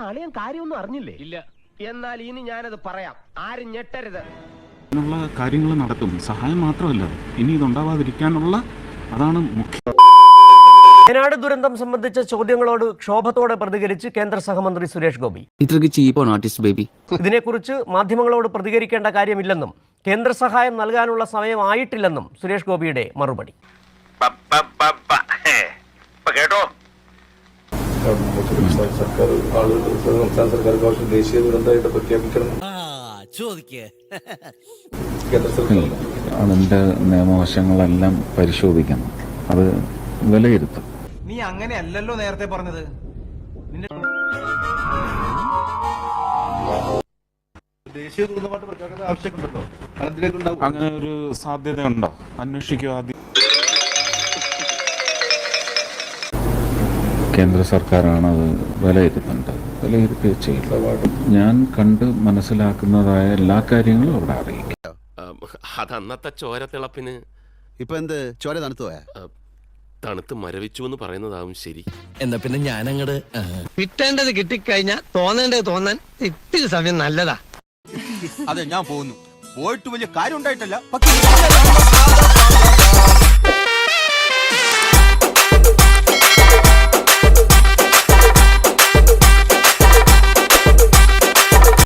അപ്പൊ അളിയൻ കാര്യമൊന്നും അറിഞ്ഞില്ലേ? ഇല്ല. എന്നാൽ ഇനി ഞാനത് പറയാം. ആരും ഞെട്ടരുത്. അതിനുള്ള കാര്യങ്ങൾ നടക്കും സഹായം മാത്രമല്ല ഇനി ഇതുണ്ടാവാതിരിക്കാനുള്ള അതാണ് മുഖ്യ. വയനാട് ദുരന്തം സംബന്ധിച്ച ചോദ്യങ്ങളോട് ക്ഷോഭത്തോടെ പ്രതികരിച്ച് കേന്ദ്ര സഹമന്ത്രി സുരേഷ് ഗോപി. ചീപ്പാണ് ആർട്ടിസ്റ്റ് ബേബി? ഇതിനെക്കുറിച്ച് മാധ്യമങ്ങളോട് പ്രതികരിക്കേണ്ട കാര്യമില്ലെന്നും കേന്ദ്ര സഹായം നൽകാനുള്ള സമയമായിട്ടില്ലെന്നും സുരേഷ് ഗോപിയുടെ മറുപടി. സർക്കാർ ആളുകൾ സംസ്ഥാന സർക്കാർ ആവശ്യം ദേശീയ ദുരന്തമായിട്ട് പ്രഖ്യാപിക്കണം കേന്ദ്ര സർക്കാർ അതിന്റെ നിയമവശങ്ങളെല്ലാം പരിശോധിക്കണം. അത് വിലയിരുത്തും. നീ അങ്ങനെയല്ലല്ലോ നേരത്തെ പറഞ്ഞത്. ദേശീയ ദുരന്തമായിട്ട് പ്രഖ്യാപിക്കേണ്ട ആവശ്യമുണ്ടല്ലോ. അതിലേക്ക് ഉണ്ടാവും. അങ്ങനെ ഒരു സാധ്യതയുണ്ടോ? അന്വേഷിക്കുക ആദ്യം. കേന്ദ്ര സർക്കാരാണ് അത് വിലയിരുത്തേണ്ടത്. വിലയിരുത്തി ചെയ്യും ഞാൻ കണ്ട് മനസ്സിലാക്കുന്നതായ എല്ലാ കാര്യങ്ങളും അവിടെ അറിയിക്കും. ചോര തിളപ്പിന്. ഇപ്പൊ എന്ത്? ചോര തണുത്തു പോയാ? തണുത്ത് മരവിച്ചു എന്ന് പറയുന്നതാവും ശരി. എന്നാ പിന്നെ ഞാനങ്ങട് കിട്ടേണ്ടത് കിട്ടിക്കഴിഞ്ഞാ തോന്നേണ്ടത് തോന്നാൻ ഇത്തിരി സമയം നല്ലതാ. അതെ ഞാൻ പോകുന്നു. പോയിട്ട് വലിയ കാര്യം ഉണ്ടായിട്ടല്ല. പക്ഷേ